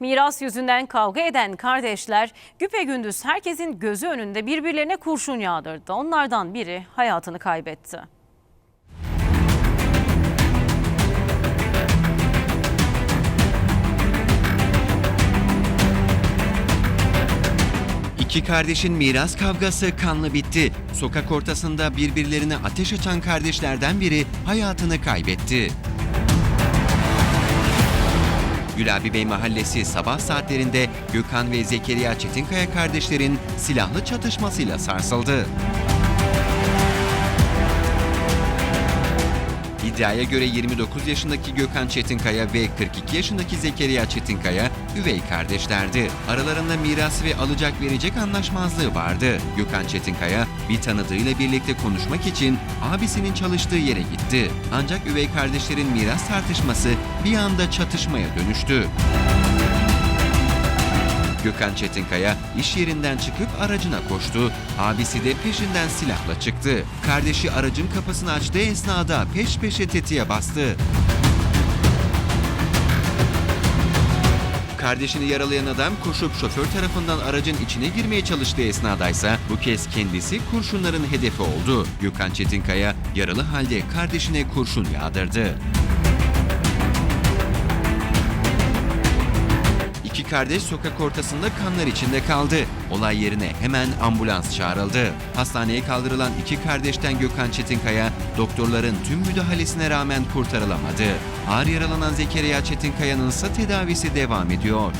Miras yüzünden kavga eden kardeşler güpegündüz herkesin gözü önünde birbirlerine kurşun yağdırdı. Onlardan biri hayatını kaybetti. İki kardeşin miras kavgası kanlı bitti. Sokak ortasında birbirlerine ateş açan kardeşlerden biri hayatını kaybetti. Gülabi Bey Mahallesi sabah saatlerinde Gökhan ve Zekeriya Çetinkaya kardeşlerin silahlı çatışmasıyla sarsıldı. İddiaya göre 29 yaşındaki Gökhan Çetinkaya ve 42 yaşındaki Zekeriya Çetinkaya üvey kardeşlerdi. Aralarında miras ve alacak verecek anlaşmazlığı vardı. Gökhan Çetinkaya bir tanıdığıyla birlikte konuşmak için abisinin çalıştığı yere gitti. Ancak üvey kardeşlerin miras tartışması bir anda çatışmaya dönüştü. Gökhan Çetinkaya iş yerinden çıkıp aracına koştu. Abisi de peşinden silahla çıktı. Kardeşi aracın kapısını açtığı esnada peş peşe tetiğe bastı. Kardeşini yaralayan adam koşup şoför tarafından aracın içine girmeye çalıştığı esnadaysa bu kez kendisi kurşunların hedefi oldu. Gökhan Çetinkaya yaralı halde kardeşine kurşun yağdırdı. Kardeş sokak ortasında kanlar içinde kaldı. Olay yerine hemen ambulans çağrıldı. Hastaneye kaldırılan iki kardeşten Gökhan Çetinkaya, doktorların tüm müdahalesine rağmen kurtarılamadı. Ağır yaralanan Zekeriya Çetinkaya'nın ise tedavisi devam ediyor.